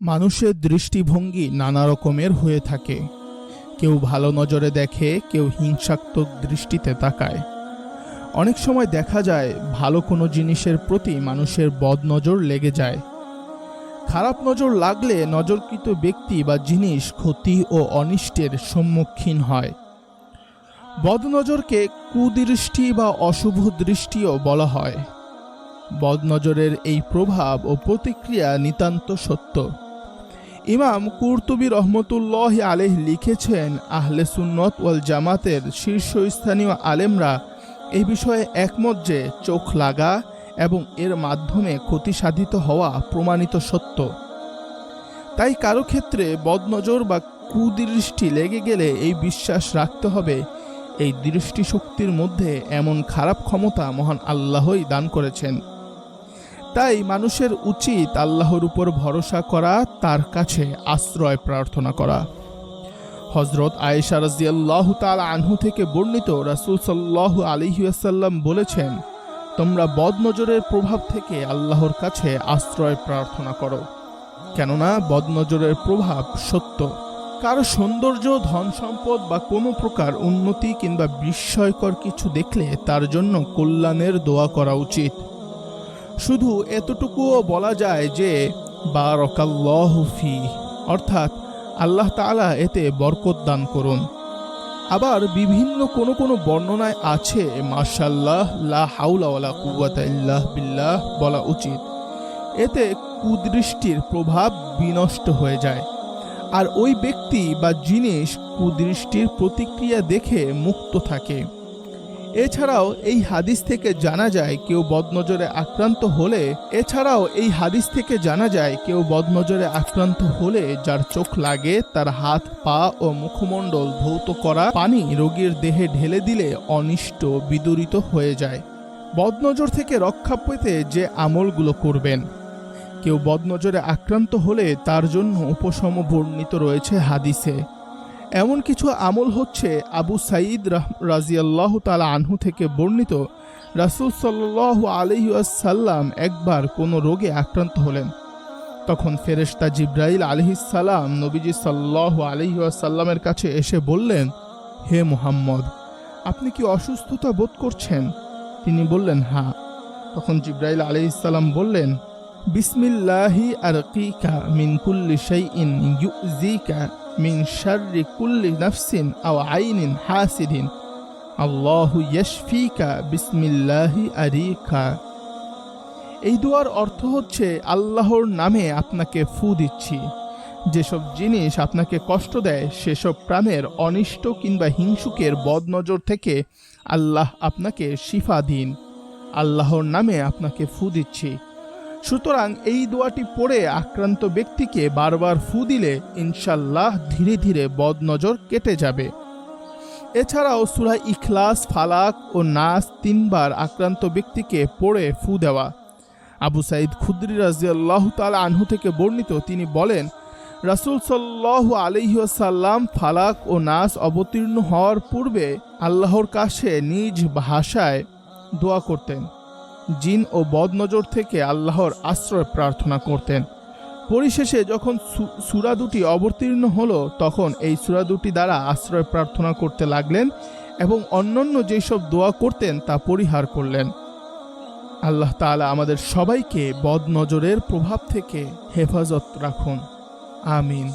মানুষের দৃষ্টিভঙ্গি নানা রকমের হয়ে থাকে। কেউ ভালো নজরে দেখে, কেউ হিংসাত্মক দৃষ্টিতে তাকায়। অনেক সময় দেখা যায়, ভালো কোনো জিনিসের প্রতি মানুষের বদনজর লেগে যায়। খারাপ নজর লাগলে নজরকৃত ব্যক্তি বা জিনিস ক্ষতি ও অনিষ্টের সম্মুখীন হয়। বদনজরকে কুদৃষ্টি বা অশুভ দৃষ্টিও বলা হয়। বদনজরের এই প্রভাব ও প্রতিক্রিয়া নিতান্ত সত্য। ইমাম কুরতুবী রহমতুল্লাহ আলেহ লিখেছেন, আহলে সুন্নত ওয়াল জামাতের শীর্ষস্থানীয় আলেমরা এই বিষয়ে একমত যে চোখ লাগা এবং এর মাধ্যমে ক্ষতি সাধিত হওয়া প্রমাণিত সত্য। তাই কারও ক্ষেত্রে বদনজর বা কুদৃষ্টি লেগে গেলে এই বিশ্বাস রাখতে হবে। এই দৃষ্টিশক্তির মধ্যে এমন খারাপ ক্ষমতা মহান আল্লাহই দান করেছেন। তাই মানুষের উচিত আল্লাহর উপর ভরসা করা, তার কাছে আশ্রয় প্রার্থনা করা। হজরত আয়েশা রাজিয়াল্লাহ তাল আনহু থেকে বর্ণিত রাসুল সাল্লাহ আলিহাসাল্লাম বলেছেন, তোমরা বদনজরের প্রভাব থেকে আল্লাহর কাছে আশ্রয় প্রার্থনা করো। কেননা বদনজরের প্রভাব সত্য। কারও সৌন্দর্য, ধন সম্পদ বা কোনো প্রকার উন্নতি কিংবা বিস্ময়কর কিছু দেখলে তার জন্য কল্যাণের দোয়া করা উচিত। শুধু এতটুকুও বলা যায় যে বারকাল্লাহফি অর্থাৎ আল্লাহ তাআলা এতে বরকত দান করুন। আবার বিভিন্ন কোনো কোনো বর্ণনায় আছে মাশাল্লাহ লা হাউলা কুওয়াতা বিল্লাহ বলা উচিত। এতে কুদৃষ্টির প্রভাব বিনষ্ট হয়ে যায়। আর ওই ব্যক্তি বা জিনিস কুদৃষ্টির প্রতিক্রিয়া দেখে মুক্ত থাকে। এছাড়াও এই হাদিস থেকে জানা যায় কেউ বদনজরে আক্রান্ত হলে, এছাড়াও এই হাদিস থেকে জানা যায় কেউ বদনজরে আক্রান্ত হলে যার চোখ লাগে, তার হাত, পা ও মুখমণ্ডল ধৌত করা পানি রোগীর দেহে ঢেলে দিলে অনিষ্ট বিদূরিত হয়ে যায়। বদনজর থেকে রক্ষা পেতে যে আমলগুলো করবেন। কেউ বদনজরে আক্রান্ত হলে তার জন্য উপশম বর্ণিত রয়েছে হাদিসে। এমন কিছু আমল হচ্ছে আবু সাঈদ রাজিয়াল্লাহ তালা আনহু থেকে বর্ণিত। রাসুল সাল্লাহ আলহিউসাল্লাম একবার কোনো রোগে আক্রান্ত হলেন। তখন ফেরেশতা জিব্রাইল আলহিসাল্লাম নবীজি সাল্লাহ আলহিউসাল্লামের কাছে এসে বললেন, হে মুহাম্মদ, আপনি কি অসুস্থতা বোধ করছেন? তিনি বললেন হ্যাঁ তখন জিব্রাইল আলহিসাল্লাম বললেন, বিসমিল্লাহি আরকিকা মিন কুল্লি শাইইন ইউজিকা মিন শাররি কুল্লি নাফসিন আও আইনিন হাসিদিন। আল্লাহু ইয়াশফিকা বিসমিল্লাহি আরিকা। এই দোয়ার অর্থ হচ্ছে আল্লাহর নামে আপনাকে ফু দিচ্ছি। যেসব জিনিস আপনাকে কষ্ট দেয়, সেসব প্রাণের অনিষ্ট কিংবা হিংসুকের বদনজর থেকে আল্লাহ আপনাকে শিফা দিন। আল্লাহর নামে আপনাকে ফু দিচ্ছি। সুতরাং এই দোয়াটি পড়ে আক্রান্ত ব্যক্তিকে বারবার ফু দিলে ইনশাল্লাহ ধীরে ধীরে বদনজর কেটে যাবে। এছাড়াও সুরা ইখলাস, ফালাক ও নাস তিনবার আক্রান্ত ব্যক্তিকে পড়ে ফু দেওয়া। আবু সাইদ খুদ্রি রাজিয়াল্লাহ তাল আনহু থেকে বর্ণিত তিনি বলেন, রাসুল সাল্লাহ আলহিসাল্লাম ফালাক ও নাস অবতীর্ণ হওয়ার পূর্বে আল্লাহর কাছে নিজ ভাষায় দোয়া করতেন। জিন ও বদনজর থেকে আল্লাহর আশ্রয় প্রার্থনা করতেন। পরিশেষে যখন সুরা দুটি অবতীর্ণ হলো, তখন এই সুরা দুটি দ্বারা আশ্রয় প্রার্থনা করতে লাগলেন এবং অন্যান্য যেসব দোয়া করতেন তা পরিহার করলেন। আল্লাহ তালা আমাদের সবাইকে বদনজরের প্রভাব থেকে হেফাজত রাখুন। আমিন।